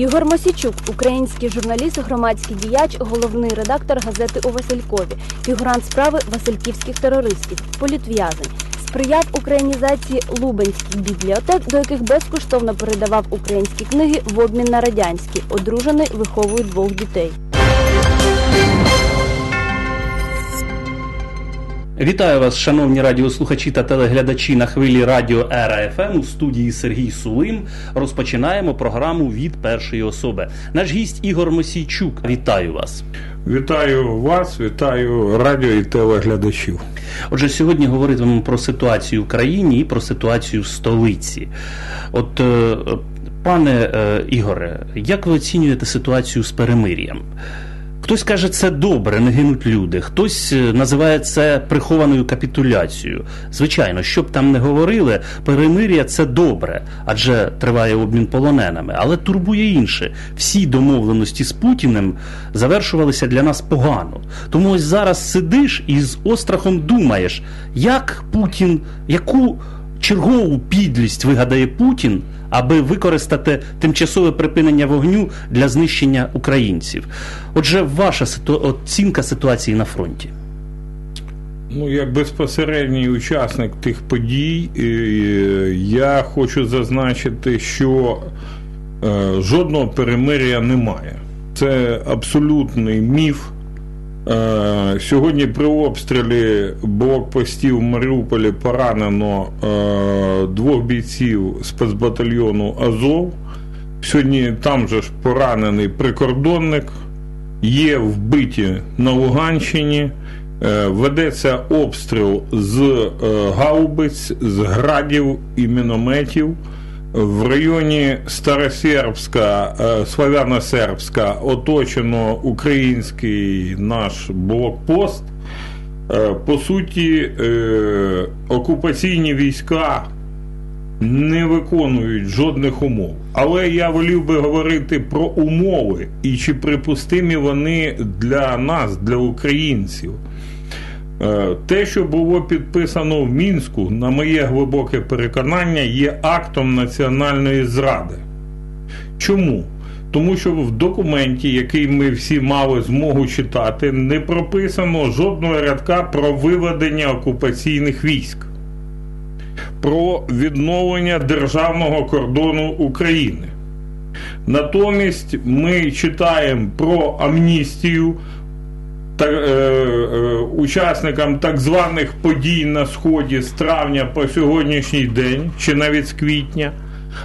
Ігор Мосічук, український журналіст, громадський діяч, головний редактор газети у Василькові, фігурант справи Васильківських терористів, політв'язень. Сприяв українізації лубенських бібліотек, до яких безкоштовно передавав українські книги в обмін на радянські. Одружений виховує двох дітей. Вітаю вас, шановні радіослухачі та телеглядачі на хвилі радіо Ера ФМ у студії Сергій Сулим. Розпочинаємо програму від першої особи. Наш гість Ігор Мосійчук. Вітаю вас. Вітаю вас, вітаю радіо і телеглядачів. Отже, сьогодні говоритимемо про ситуацію в країні і про ситуацію в столиці. От, е, пане е, Ігоре, як ви оцінюєте ситуацію з перемир'ям? Хтось каже, це добре, не гинуть люди. Хтось е, називає це прихованою капітуляцією. Звичайно, що б там не говорили, перемир'я це добре, адже триває обмін полоненими. Але турбує інше. Всі домовленості з Путіним завершувалися для нас погано. Тому ось зараз сидиш і з острахом думаєш, як Путін, яку чергову підлість вигадає Путін, аби використати тимчасове припинення вогню для знищення українців. Отже, ваша оцінка ситуації на фронті. Ну, як безпосередній учасник тих подій, е, я хочу зазначити, що е, жодного перемир'я немає. Це абсолютний міф. Е, сьогодні при обстрілі блокпостів в Маріуполі поранено двох бійців спецбатальйону Азов. Сьогодні там же ж поранений прикордонник, є вбиті на Луганщині. Ведеться обстріл з гаубиць, з градів і мінометів. В районі Старосербська, Славяно-Сербська оточено український наш блокпост. По суті, окупаційні війська не виконують жодних умов. Але я волів би говорити про умови і чи припустимі вони для нас, для українців. Те, що було підписано в мінську, на моє глибоке переконання, є актом національної зради. Чому? Тому що в документі, який ми всі мали змогу читати, не прописано жодного рядка про виведення окупаційних військ, про відновлення державного кордону України. Натомість ми читаємо про амністію е, е, учасникам так званих подій на Сході з травня по сьогоднішній день, чи навіть з квітня.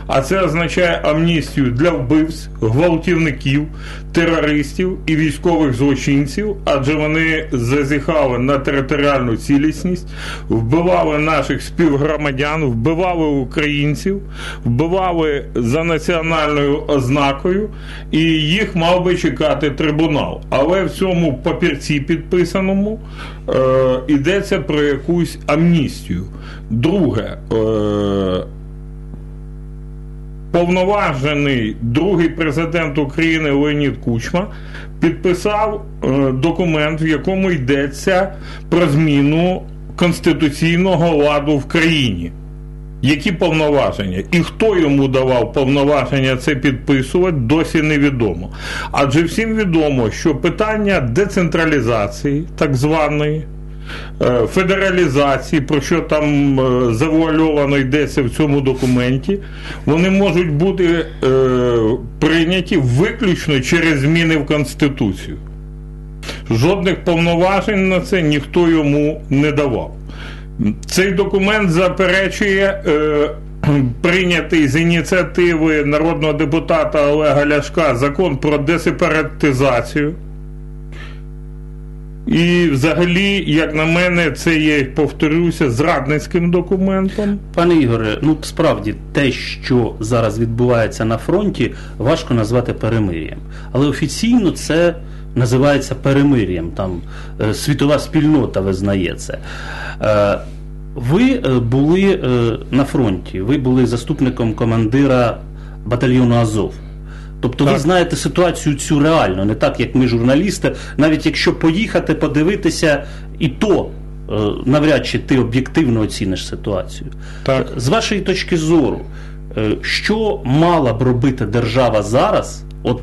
А це означає амністію для вбивць, гвалтівників, терористів і військових злочинців, адже вони зазіхали на територіальну цілісність, вбивали наших співгромадян, вбивали українців, вбивали за національною ознакою, і їх мав би чекати трибунал. Але в цьому папірці підписаному е, йдеться про якусь амністію. Друге. Е, Повноважений другий президент України Леонід Кучма підписав е, документ, в якому йдеться про зміну конституційного ладу в країні. Які повноваження? І хто йому давав повноваження це підписувати, досі невідомо. Адже всім відомо, що питання децентралізації, так званої, федералізації, про що там завуальовано йдеться в цьому документі, вони можуть бути е, прийняті виключно через зміни в Конституцію. Жодних повноважень на це ніхто йому не давав. Цей документ заперечує. Е, Прийнятий з ініціативи народного депутата Олега Ляшка закон про десепаратизацію. І, взагалі, як на мене, це є, повторюся, зрадницьким документом. Пане Ігоре, ну справді те, що зараз відбувається на фронті, важко назвати перемир'ям. Але офіційно це називається перемир'ям. Там е, світова спільнота визнає це. Е, ви е, були на фронті, ви були заступником командира батальйону Азов. Тобто так. ви знаєте ситуацію цю реально, не так, як ми, журналісти, навіть якщо поїхати, подивитися, і то е, навряд чи ти об'єктивно оціниш ситуацію. Так. З вашої точки зору, е, що мала б робити держава зараз От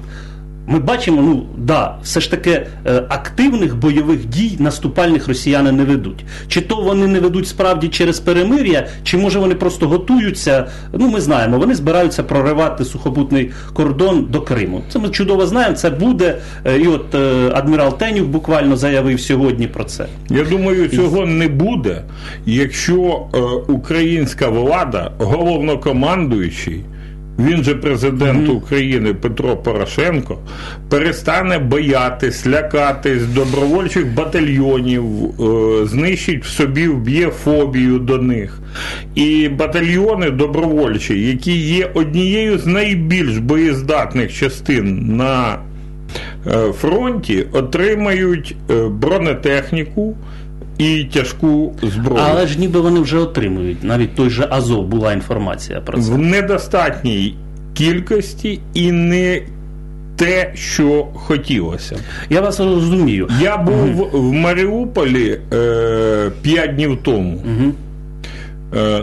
ми бачимо, ну да, все ж таки е, активних бойових дій наступальних росіяни не ведуть. Чи то вони не ведуть справді через перемир'я, чи може вони просто готуються? Ну ми знаємо, вони збираються проривати сухопутний кордон до Криму. Це ми чудово знаємо. Це буде. Е, І от е, адмірал Тенюк буквально заявив сьогодні про це. Я думаю, цього не буде, якщо українська влада, головнокомандуючий, він же президент України Петро Порошенко, перестане боятись, лякатись добровольчих батальйонів, е, знищить в собі, вб'є фобію до них. І батальйони добровольчі, які є однією з найбільш боєздатних частин на е, фронті, отримають е, бронетехніку і тяжку зброю. Але ж ніби вони вже отримують. Навіть той же Азов була інформація про це. в недостатній кількості і не те, що хотілося. Я вас розумію. Я був в Маріуполі е, днів тому. Угу. Е,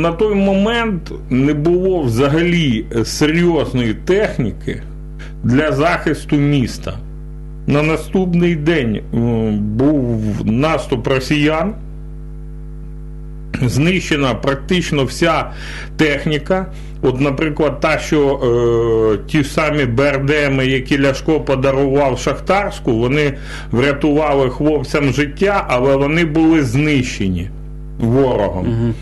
на той момент не було взагалі серйозної техніки для захисту міста. На наступний день е, був наступ росіян. Знищена практично вся техніка. От, наприклад, та, що е, ті самі БРДМи, які Ляшко подарував Шахтарську, вони врятували хлопцям життя, але вони були знищені ворогом. Угу.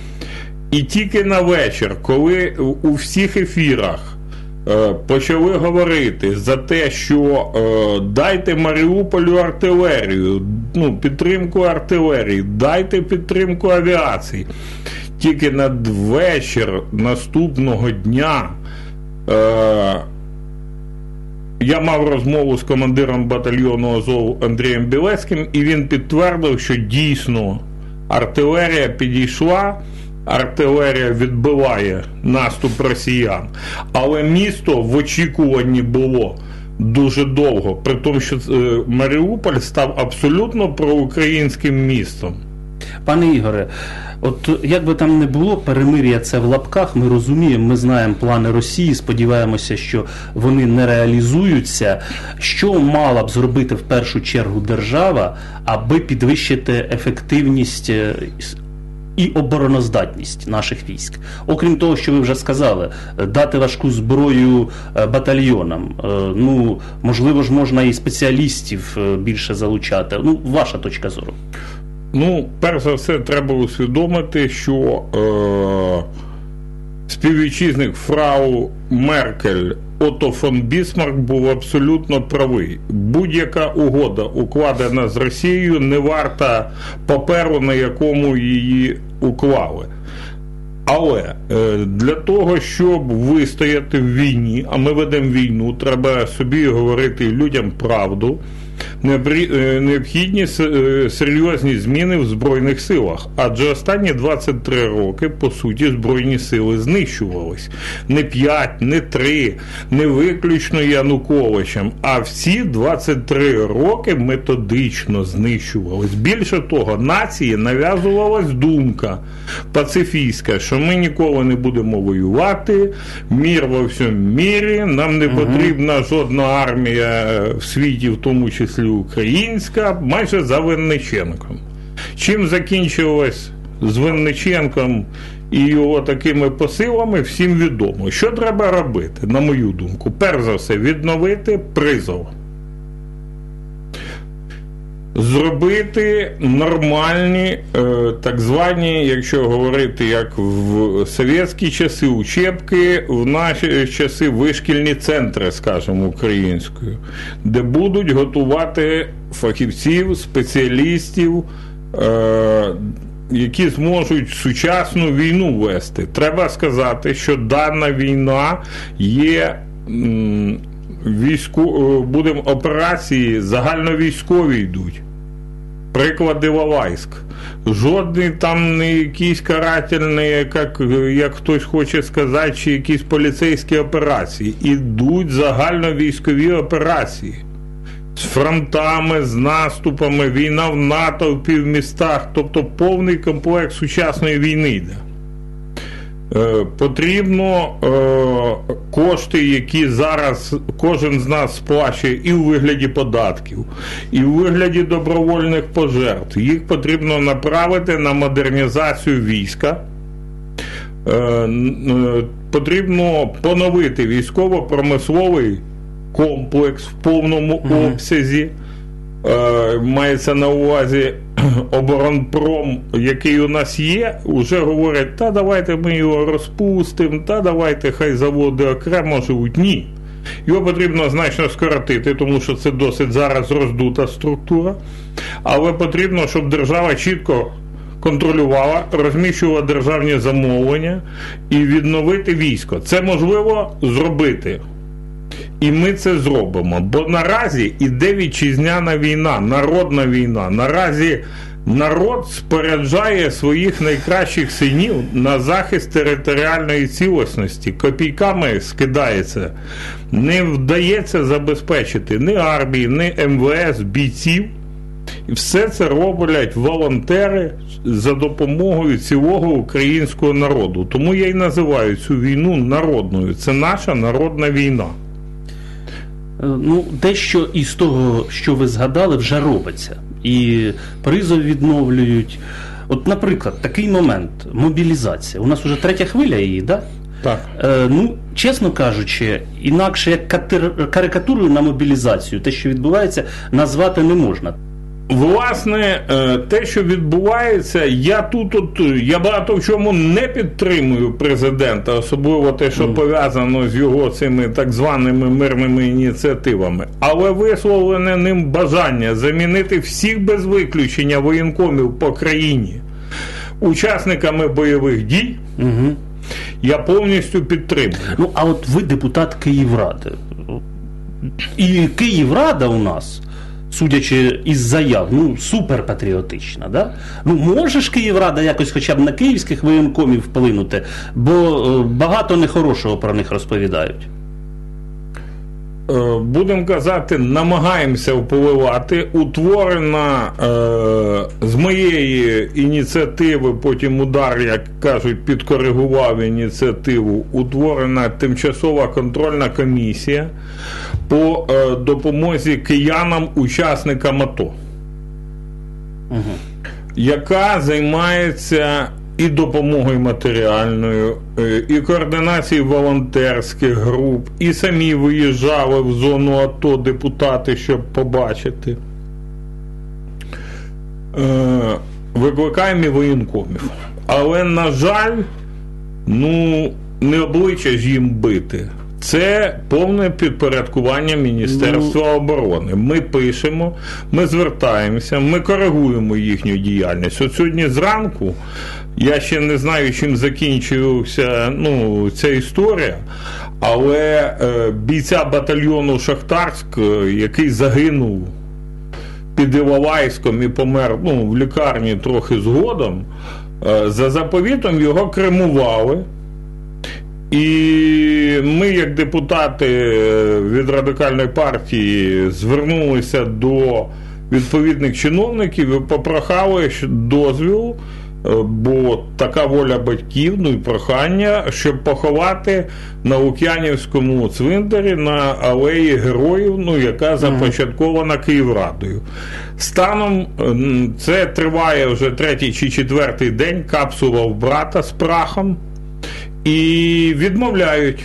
І тільки на вечір, коли у всіх ефірах почали говорити за те, що е, дайте Маріуполю артилерію, ну, підтримку артилерії, дайте підтримку авіації. Тільки надвечір наступного дня е, я мав розмову з командиром батальйону Азов Андрієм Білецьким, і він підтвердив, що дійсно артилерія підійшла, артилерія відбиває наступ росіян, але місто в очікуванні було. Дуже довго, при тому, що е, Маріуполь став абсолютно проукраїнським містом. Пане Ігоре, от як би там не було, перемир'я це в лапках. Ми розуміємо, ми знаємо плани Росії. Сподіваємося, що вони не реалізуються. Що мала б зробити в першу чергу держава, аби підвищити ефективність е, і обороноздатність наших військ? Окрім того, що ви вже сказали, е, дати важку зброю е, батальйонам. Е, Ну можливо ж можна і спеціалістів більше залучати. Ну, ваша точка зору. Ну, перш за все, треба усвідомити, що е, співвітчизник фрау Меркель Отто фон Бісмарк був абсолютно правий. Будь-яка угода, укладена з Росією, не варта паперу, на якому її уклали. Але е, для того, щоб вистояти в війні, а ми ведемо війну, треба собі говорити людям правду. Е, Необхідні е, серйозні зміни в Збройних силах, адже останні 23 роки, по суті, Збройні сили знищувались. Не 5, не 3, не виключно Януковичем, а всі 23 роки методично знищувались. Більше того, нації нав'язувалась думка пацифійська, що ми ніколи не будемо воювати, мір во всьому мірі, нам не потрібна жодна армія в світі, в тому числі українська, майже за Винниченком. Чим закінчилось з Винниченком і його такими посилами, всім відомо. Що треба робити, на мою думку? Перш за все, відновити призов. Зробити нормальні, е, так звані, якщо говорити як в совєтські часи, учебки, в наші часи вишкільні центри, скажімо, українською, де будуть готувати фахівців, спеціалістів, е, які зможуть сучасну війну вести. Треба сказати, що дана війна є. М, Війську будемо операції загальновійськові йдуть. Приклади Валайськ. Жодний там не якийсь карательний, як, як хтось хоче сказати, чи якісь поліцейські операції. Ідуть загальновійськові операції. З фронтами, з наступами, війна в натовпі в містах, тобто повний комплект сучасної війни йде. Е, Потрібно е, кошти, які зараз кожен з нас сплачує і у вигляді податків, і у вигляді добровольних пожертв. Їх потрібно направити на модернізацію війська. Е, е, Потрібно поновити військово-промисловий комплекс в повному обсязі. Е, Мається на увазі оборонпром, який у нас є, вже говорять, та давайте ми його розпустимо, та давайте хай заводи окремо живуть. Ні. Його потрібно значно скоротити, тому що це досить зараз роздута структура. Але потрібно, щоб держава чітко контролювала, розміщувала державні замовлення і відновити військо. Це можливо зробити. І ми це зробимо. Бо наразі іде вітчизняна війна, народна війна. Наразі народ споряджає своїх найкращих синів на захист територіальної цілісності. Копійками скидається. Не вдається забезпечити ні армії, ні МВС, бійців. Все це роблять волонтери за допомогою цілого українського народу. Тому я й називаю цю війну народною. Це наша народна війна. Е, Ну, дещо із того, що ви згадали, вже робиться. І призов відновлюють. От, наприклад, такий момент мобілізація. У нас вже третя хвиля її, да? Так. Е, ну, чесно кажучи, інакше як карикатурою на мобілізацію, те, що відбувається, назвати не можна. Власне, е, те, що відбувається, я тут от, я багато в чому не підтримую президента, особливо те, що пов'язано з його цими так званими мирними ініціативами. Але висловлене ним бажання замінити всіх без виключення воєнкомів по країні учасниками бойових дій, Угу. я повністю підтримую. Ну, а от ви депутат Київради. І Київрада у нас, судячи із заяв, ну, суперпатріотична, да? Ну, може ж Київрада якось хоча б на київських воєнкомів вплинути, бо е, багато нехорошого про них розповідають. Е, будемо казати, намагаємося впливати. Утворена е, з моєї ініціативи, потім удар, як кажуть, підкоригував ініціативу. Утворена тимчасова контрольна комісія по е, допомозі киянам, учасникам АТО, Угу. яка займається і допомогою матеріальною, е, і координацією волонтерських груп, і самі виїжджали в зону АТО депутати, щоб побачити. Е, Викликаємо і воєнкомів. Але, на жаль, ну, не обличчя ж їм бити. Це повне підпорядкування Міністерства оборони. Ми пишемо, ми звертаємося, ми коригуємо їхню діяльність. От сьогодні зранку я ще не знаю, чим закінчився ну, ця історія, але е, бійця батальйону Шахтарськ, е, який загинув під Іловайськом і помер ну, в лікарні трохи згодом, е, за заповітом його кремували. І ми, як депутати е, від радикальної партії, звернулися до відповідних чиновників і попрохали дозвіл, е, бо така воля батьків, ну і прохання, щоб поховати на Лук'янівському цвинтарі на алеї героїв, ну яка започаткована Київрадою. Станом це триває вже третій чи четвертий день. Капсула в брата з прахом. І відмовляють.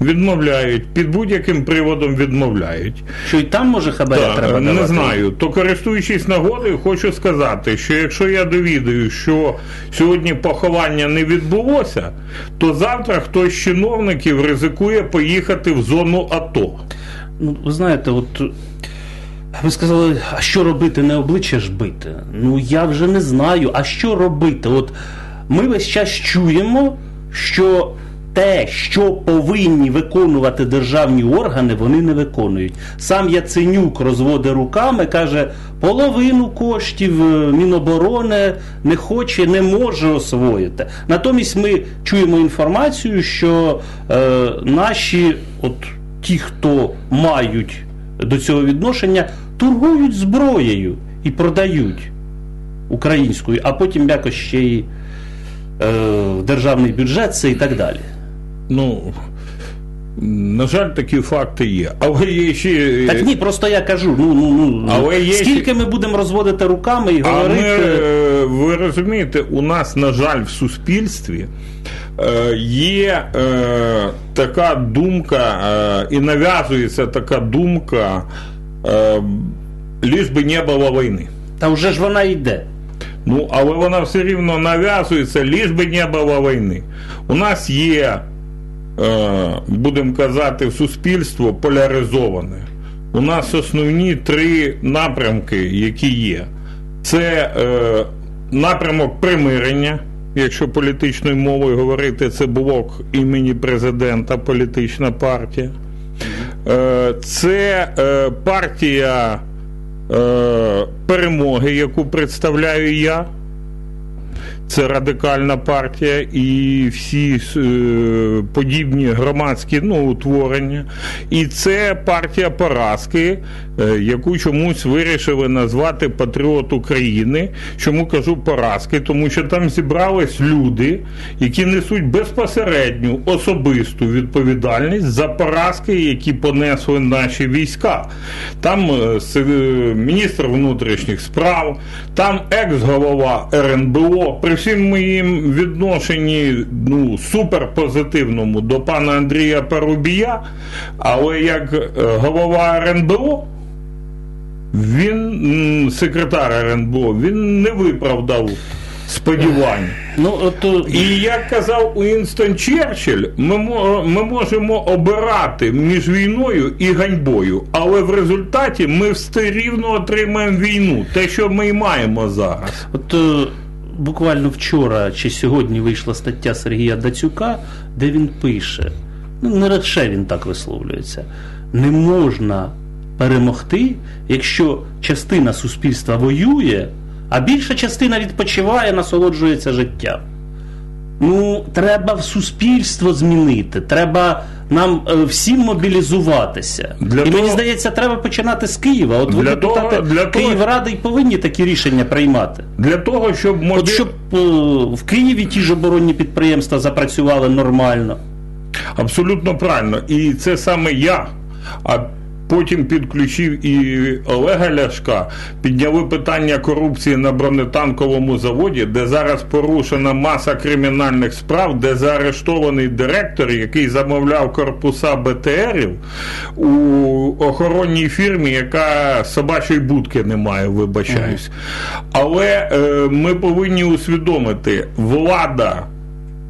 Відмовляють, під будь-яким приводом відмовляють. Що і там може хабаря Так, треба не знаю. То користуючись нагодою, хочу сказати, що якщо я довідаю, що сьогодні поховання не відбулося, то завтра хтось з чиновників ризикує поїхати в зону АТО. Ну, ви знаєте, от ви сказали, а що робити, не обличчя ж бити. Ну я вже не знаю, а що робити? От ми весь час чуємо, що те, що повинні виконувати державні органи, вони не виконують. Сам Яценюк розводить руками, каже, половину коштів е, Міноборони не хоче, не може освоїти. Натомість ми чуємо інформацію, що е, наші, от ті, хто мають до цього відношення, торгують зброєю і продають українською, а потім якось ще й державний бюджет це і так далі. Ну, на жаль, такі факти є. Але є ще. Так ні, просто я кажу, ну ну ну Але є скільки ще- ми будемо розводити руками і А ми, говорити. е, ви розумієте, у нас, на жаль, в суспільстві е, є е, така думка, е, і нав'язується така думка, е, ліж би не було війни. Та вже ж вона йде. Ну, але вона все рівно нав'язується, ліж би не було війни. У нас є, е, будемо казати, суспільство поляризоване. У нас основні три напрямки, які є. Це е, напрямок примирення, якщо політичною мовою говорити, це блок імені президента, політична партія. Е, це е, партія перемоги, яку представляю я. Це радикальна партія і всі е, подібні громадські ну, утворення. І це партія поразки, е, яку чомусь вирішили назвати Патріот України. Чому кажу поразки? Тому що там зібрались люди, які несуть безпосередню особисту відповідальність за поразки, які понесли наші війська. Там е, е, міністр внутрішніх справ, там екс-голова РНБО. Всім моїм відношенні ну, суперпозитивному до пана Андрія Парубія, але як е, голова РНБО, він, секретар РНБО, він не виправдав сподівань. Ну от е, І як казав Уінстон Черчилль, ми, ми можемо обирати між війною і ганьбою, але в результаті ми все рівно отримаємо війну, те, що ми і маємо зараз. От е, буквально вчора чи сьогодні вийшла стаття Сергія Дацюка, де він пише: ну не радше він так висловлюється. Не можна перемогти, якщо частина суспільства воює, а більша частина відпочиває, насолоджується життям. Ну, треба в суспільство змінити, треба нам е, всім мобілізуватися. Для і мені здається, треба починати з Києва. От ви Для депутати того- для того- Київради й повинні такі рішення приймати. Для того, щоб мобі... От щоб е, в Києві ті ж оборонні підприємства запрацювали нормально. Абсолютно правильно. І це саме я. А потім підключив і Олега Ляшка, підняли питання корупції на бронетанковому заводі, де зараз порушена маса кримінальних справ, де заарештований директор, який замовляв корпуса БТРів у охоронній фірмі, яка собачої будки не має, вибачаюсь. Але е, ми повинні усвідомити, влада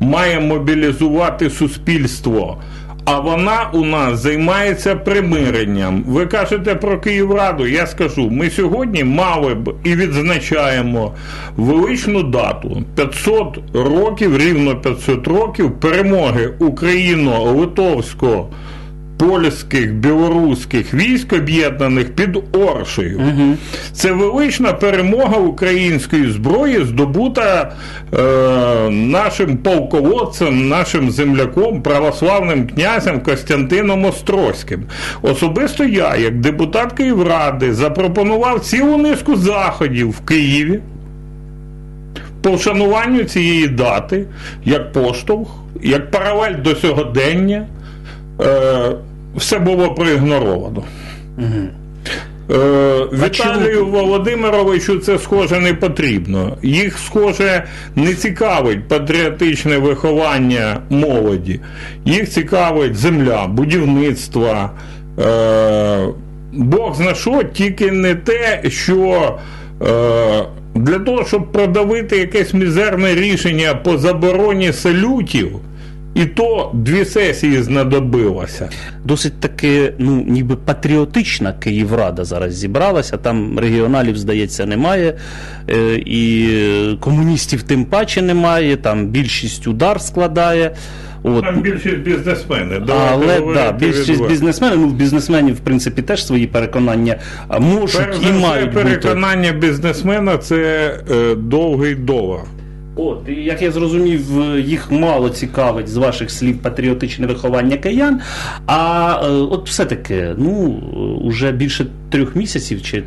має мобілізувати суспільство. А вона у нас займається примиренням. Ви кажете про Київраду. Я скажу, ми сьогодні мали б і відзначаємо величну дату 500 років, рівно 500 років перемоги україно-литовського. Польських білоруських військ об'єднаних під Оршею. Це велична перемога української зброї, здобута е, нашим полководцем, нашим земляком, православним князем Костянтином Острозьким. Особисто я, як депутат Київради, запропонував цілу низку заходів в Києві по вшануванню цієї дати, як поштовх, як паралель до сьогодення. Е, все було проігноровано. Е, Віталію Володимировичу це схоже не потрібно. Їх схоже не цікавить патріотичне виховання молоді. Їх цікавить земля, будівництво. Е, Бог зна що, тільки не те, що е, для того, щоб продавити якесь мізерне рішення по забороні салютів, і то дві сесії знадобилося. Досить таки, ну, ніби патріотична Київрада зараз зібралася. Там регіоналів, здається, немає, е, і комуністів тим паче немає, там більшість удар складає. От. Там більшість бізнесмени. Але да, більшість бізнесменів, ну, бізнесменів, в принципі, теж свої переконання можуть Перш і мають бути. переконання бізнесмена це е, довгий долар. От, і як я зрозумів, е, їх мало цікавить з ваших слів патріотичне виховання киян. А е, от все-таки, ну, е, уже більше трьох місяців чи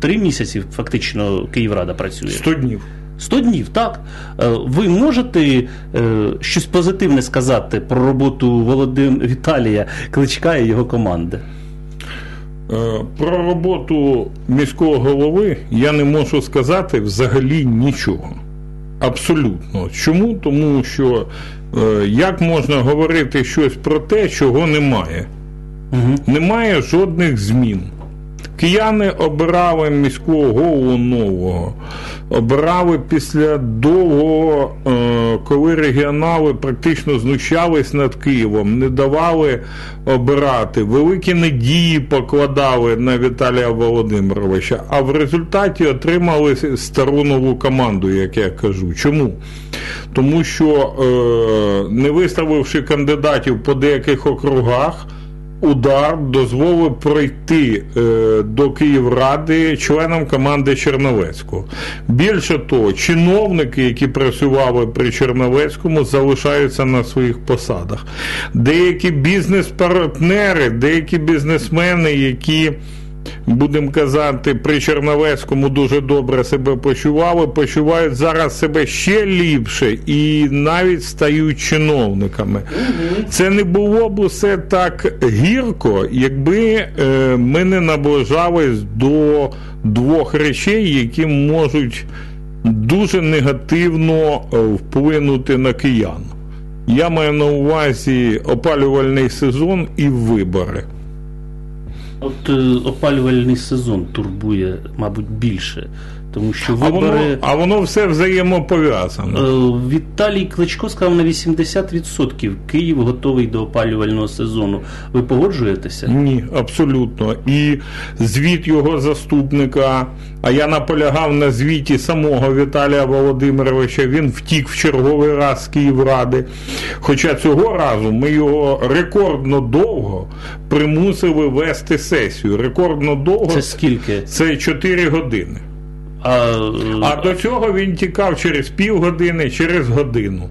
три місяці фактично Київрада працює. 100 днів. 100 днів, так. Е, Ви можете е, щось позитивне сказати про роботу Володим Віталія Кличка і його команди? Е, Про роботу міського голови я не можу сказати взагалі нічого. Абсолютно. Чому? Тому що е, як можна говорити щось про те, чого немає? Угу. Немає жодних змін. Кияни обирали міського голову нового, обирали після довгого, е, коли регіонали практично знущались над Києвом, не давали обирати, великі надії покладали на Віталія Володимировича, а в результаті отримали стару нову команду, як я кажу. Чому? Тому що, е, не виставивши кандидатів по деяких округах, Удар дозволив пройти е, до Київради членам команди Черновецького. Більше того, чиновники, які працювали при Черновецькому, залишаються на своїх посадах. Деякі бізнес-партнери, деякі бізнесмени, які будемо казати, при Черновецькому дуже добре себе почували, почувають зараз себе ще ліпше і навіть стають чиновниками. Це не було б усе так гірко, якби е, ми не наближались до двох речей, які можуть дуже негативно е, вплинути на киян. Я маю на увазі опалювальний сезон і вибори. От е, опалювальний сезон турбує, мабуть, більше, тому що А воно, а воно все взаємопов'язано. Е, Віталій Кличко сказав на 80% Київ готовий до опалювального сезону. Ви погоджуєтеся? Ні, абсолютно. І звіт його заступника, а я наполягав на звіті самого Віталія Володимировича, він втік в черговий раз з Київради. Хоча цього разу ми його рекордно довго примусили вести сесію. Рекордно довго Це скільки? це 4 години. А, А до цього він тікав через півгодини, через годину.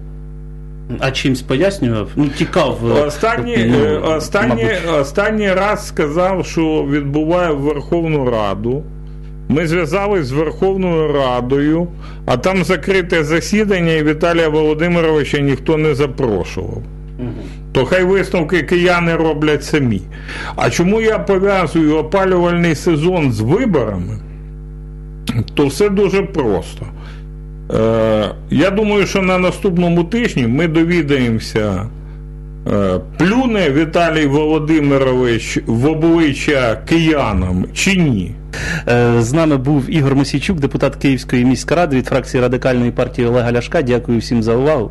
а чимсь пояснював? Ну, тікав. е, Останній, ну, е, останній, останній раз сказав, що відбуває в Верховну Раду. Ми зв'язались з Верховною Радою, а там закрите засідання, і Віталія Володимировича ніхто не запрошував. То хай висновки кияни роблять самі. А чому я пов'язую опалювальний сезон з виборами? То все дуже просто. Е, я думаю, що на наступному тижні ми довідаємося, е, плюне Віталій Володимирович в обличчя киянам чи ні. Е, З нами був Ігор Мосійчук, депутат Київської міськради від фракції радикальної партії Олега Ляшка. Дякую всім за увагу.